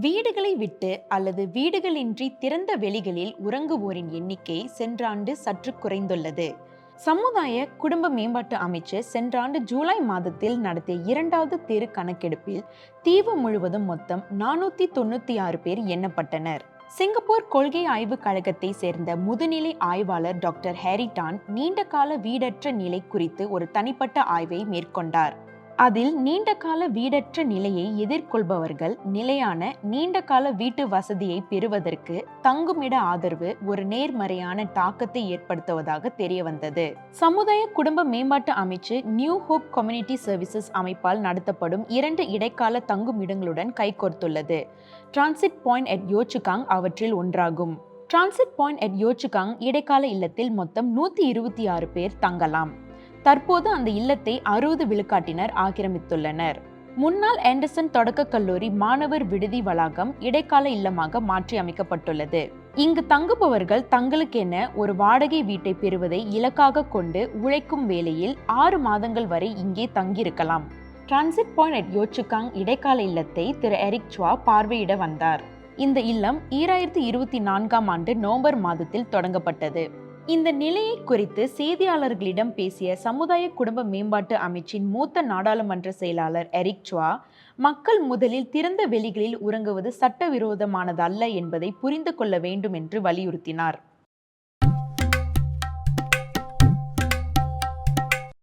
வீடுகளை விட்டு அல்லது வீடுகளின்றி திறந்த வெளிகளில் உறங்குவோரின் எண்ணிக்கை சென்ற ஆண்டு சற்று குறைந்துள்ளது. சமுதாய குடும்ப மேம்பாட்டு அமைச்சர் சென்ற ஆண்டு ஜூலை மாதத்தில் நடத்திய இரண்டாவது தெரு கணக்கெடுப்பில் தீவு முழுவதும் மொத்தம் நானூத்தி தொண்ணூத்தி ஆறு பேர் எண்ணப்பட்டனர். சிங்கப்பூர் கொள்கை ஆய்வுக் கழகத்தை சேர்ந்த முதுநிலை ஆய்வாளர் டாக்டர் ஹேரிடான் நீண்டகால வீடற்ற நிலை குறித்து ஒரு தனிப்பட்ட ஆய்வை மேற்கொண்டார். அதில் நீண்டகால வீடற்ற நிலையை எதிர்கொள்பவர்கள் நிலையான நீண்டகால வீட்டு வசதியை பெறுவதற்கு தங்குமிட ஆதரவு ஒரு நேர்மறையான தாக்கத்தை ஏற்படுத்துவதாக தெரிய வந்தது சமுதாய குடும்ப மேம்பாட்டு அமைச்சு நியூ ஹோப் கம்யூனிட்டி சர்வீசஸ் அமைப்பால் நடத்தப்படும் இரண்டு இடைக்கால தங்குமிடங்களுடன் கைகோர்த்துள்ளது. டிரான்சிட் பாயிண்ட் அட் யோச்சுகாங் அவற்றில் ஒன்றாகும். டிரான்சிட் பாயிண்ட் அட் யோச்சுகாங் இடைக்கால இல்லத்தில் மொத்தம் நூத்தி இருபத்தி ஆறு பேர் தங்கலாம். தற்போது அந்த இல்லத்தை அறுபது விழுக்காட்டினர் ஆக்கிரமித்துள்ளனர். முன்னாள் ஆண்டர்சன் தொடக்கக் கல்லூரி மாணவர் விடுதி வளாகம் இடைக்கால இல்லமாக மாற்றி அமைக்கப்பட்டுள்ளது. இங்கு தங்குபவர்கள் தங்களுக்கென ஒரு வாடகை வீட்டை பெறுவதை இலக்காக கொண்டு உழைக்கும் வேளையில் ஆறு மாதங்கள் வரை இங்கே தங்கியிருக்கலாம். டிரான்சிட் பாயிண்ட் அட் யோச்சுகாங் இடைக்கால இல்லத்தை திரு எரிக் சுவா பார்வையிட வந்தார். இந்த இல்லம் ஈராயிரத்தி இருபத்தி நான்காம் ஆண்டு நவம்பர் மாதத்தில் தொடங்கப்பட்டது. இந்த நிலையை குறித்து செய்தியாளர்களிடம் பேசிய சமுதாய குடும்ப மேம்பாட்டு அமைச்சின் மூத்த நாடாளுமன்ற செயலாளர் எரிக் சுவா மக்கள் முதலில் திறந்த வெளிகளில் உறங்குவது சட்டவிரோதமானதல்ல என்பதை புரிந்து கொள்ள வேண்டும் என்று வலியுறுத்தினார்.